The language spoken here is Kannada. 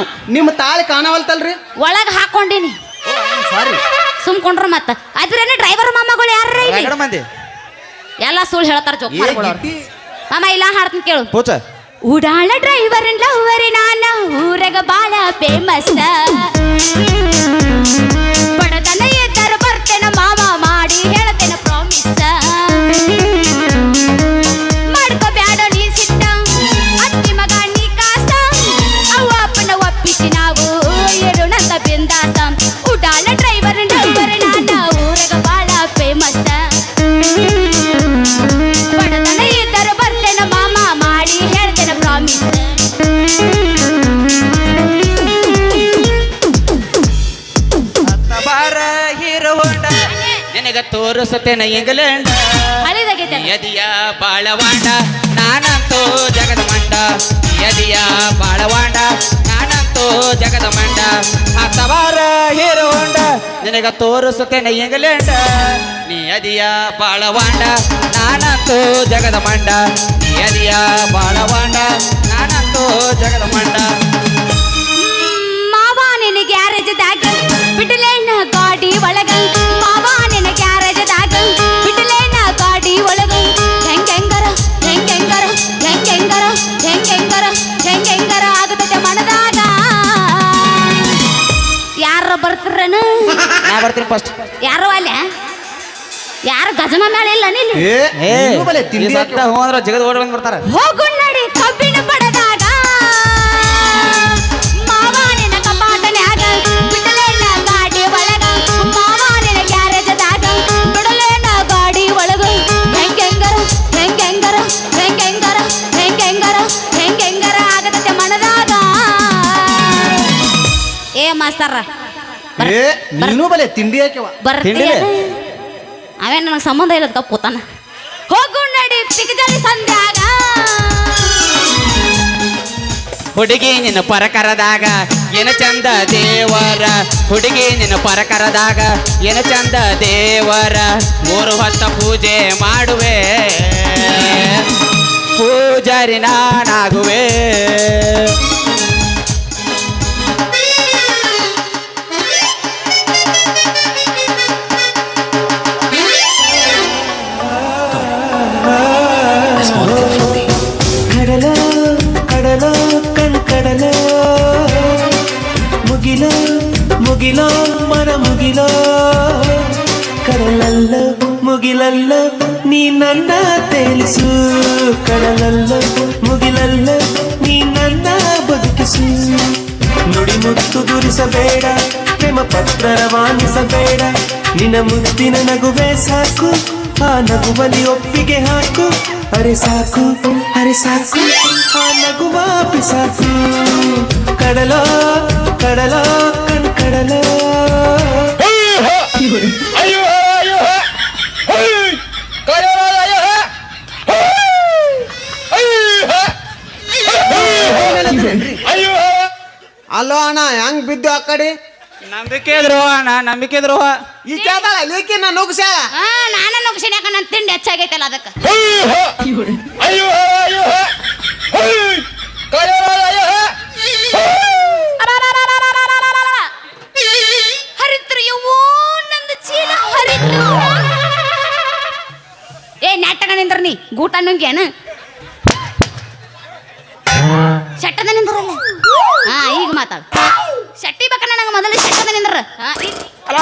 ನಾವು ನಿಮ್ಮ ತಾಳಿ ಕಾಣವಲ್ತಲ್ರಿ? ಒಳಗ್ ಹಾಕೊಂಡಿನಿ. ಸಾರಿ ಸುಮ್ಕೊಂಡ್ರ ಮತ್ತ. ಅದ್ರೇನೆ ಡ್ರೈವರ್ ಮಾಮಗಳು ಯಾರ ಇಲ್ಲಿ? ಎರಡು ಮಂದಿ. ಎಲ್ಲ ಸುಳ್ಳು ಹೇಳ್ತಾರ ಜೋಕ್ ಏ ಮಾಡ್ಕೊಳ್ಳೋರು ಗಿಟ್ಟಿ ಮಾಮ ಇಲ್ಲ ಹಾಡ್ತೀನಿ ಕೇಳು. ಪೂಚ ಉಡಾಳ ಡ್ರೈವರ್ ಲವರ್ ನಾನ ಊರಗ ಬಾಳ ಫೇಮಸ್ ನಿನಗ ತೋರಿಸುತ್ತೇನೆ ಇಂಗ್ಲೆಂಡ್. ಯದಿಯ ಬಾಳವಾಂಡ ನಾನಂತೂ ಜಗದ ಮಂಡ. ಯದಿಯ ಬಾಳವಾಂಡ ನಾನಂತೂ ಜಗದ ಮಂಡ. ಹತ್ತವಾರ ಹೀರೋ ಹೊಂಡ ನಿನಗ ತೋರಿಸುತ್ತೇನೆ ಇಂಗ್ಲೆಂಡ್. ನೀ ಯದಿಯ ಬಾಳವಾಂಡ ನಾನಂತೂ ಜಗದ ಮಂಡ. ನೀ ಯದಿಯ ಬಾಳವಾಂಡ ನಾನಂತೂ ಜಗದ ಮಂಡ. ಯಾರ ಬರ್ತಾರನ? ನಾ ಬರ್ತೀನಿ ಫಸ್ಟ್ ಯಾರು ಅಲ್ಲ? ಯಾರು ಗಜಮ ಮೇಳ ಇಲ್ಲ ಏ ನೀನು ಬಲೆ ತಿಂಡಿ ಸತ್ತ ಹೋದ್ರ ಜಗದ ಓಡಿ ಬಂದ್ ಬರ್ತಾರ. ಹೋಗು ನಡಿ ಕಬ್ಬಿಣ ಪಡೆದಾಗ ಮಾವಾನಿನ ಕಪಾಟನ್ಯಾಗ ಬಿಡಲೇನ ಗಾಡಿ ಒಳಗ. ಮಾವಾನಿನ ಗ್ಯಾರೇಜದಾಗ ಬಿಡಲೇನ ಗಾಡಿ ಒಳಗ. ಹೆಂಗೆಂಗರ ಹೆಂಗೆಂಗರ ಹೆಂಗೆಂಗರ ಹೆಂಗೆಂಗರ ಹೆಂಗೆಂಗರ ಆಗತೈತೆ ಮನದಾಗ. ಏ ಮಾಸ್ತರ. ಏ ನೀನು ಬಲೆ ತಿಂಡಿ ನನಗೆ ಸಂಬಂಧ ಇಲ್ಲದ ಕಪ್ಪುತಾನ ಹೋಗು ನಡಿ ಪಿಗಜಲಿ ಸಂಧ್ಯಾಗ. ಹುಡುಗಿ ನಿನ್ನ ಪರಕರದಾಗ ಏನ ಚಂದ ದೇವರ? ಹುಡುಗಿ ನಿನ್ನ ಪರಕರದಾಗ ಏನ ಚಂದ ದೇವರ? ಮೂರು ಹೊತ್ತ ಪೂಜೆ ಮಾಡುವೆ. ಪೂಜಾರಿ ನಾನಾಗುವೆ. ಕಡಲ ಕಡಲ ಕಣ್ ಕಡಲ ಮುಗಿಲ ಮುಗಿಲ ಮರ ಮುಗಿಲ ಕಡಲಲ್ಲ ಮುಗಿಲಲ್ಲ ನೀ ನನ್ನ ತೇಲಿಸು ಕಡಲಲ್ಲ ಮುಗಿಲಲ್ಲ ನೀ ನನ್ನ ಬದುಕಿಸು ನುಡಿ ಮುತ್ತು ದುರಿಸಬೇಡ ಪ್ರೇಮ ಪತ್ರ ರವಾನಿಸಬೇಡ ನಿನ್ನ ಮುತ್ತಿನ ನಗುವೆ ಸಾಕು ಆ ನಗುವಲ್ಲಿ ಒಪ್ಪಿಗೆ ಹಾಕು ಅರೆ ಸಾಕು ಅರೆ ಸಾಕು ಆ ನಗುವ ಸಾಕು ಕಡಲ ಕಡಲ ಕಣ್ ಕಡಲ ಅಲ್ಲೋ ಅಣ್ಣ ಹೆಂಗ್ ಬಿದ್ದು ಆ ಕಡೆ ನಂಬಿಕೆ ದ್ರೋಹ ಅಣ್ಣ ನಂಬಿಕೆ ದ್ರೋಹ ಈ ಕೇಳ್ತಾಳ ಲೇಕಿ ನಾ ನುಗ್ಸ. ಆ ನಾನ ನುಗ್ಸಿನ ಯಾಕ ನನ್ನ ತಿಂಡಿ ಹೆಚ್ಚಾಗೈತಲ್ಲ ಅದಕ್ಕೆ. ಹರಿತ್ರು ಯವ್ವೋ ನಂದು ಚೀಲ ಹರಿತ್ರು. ಏ ನೆಟ್ಟಗ ನಿಂದ್ರ ನೀ ಗೂಟ ನುಂಗ್ಯಾನ? ಶಟ್ಟದ ನಿಂದ್ರಲ್ಲ? ಹಾ ಈಗ ಮಾತಾಡು. ಶಟ್ಟಿ ಬೇಕ ನನಗೆ ಮೊದಲು ಅಲ್ಲ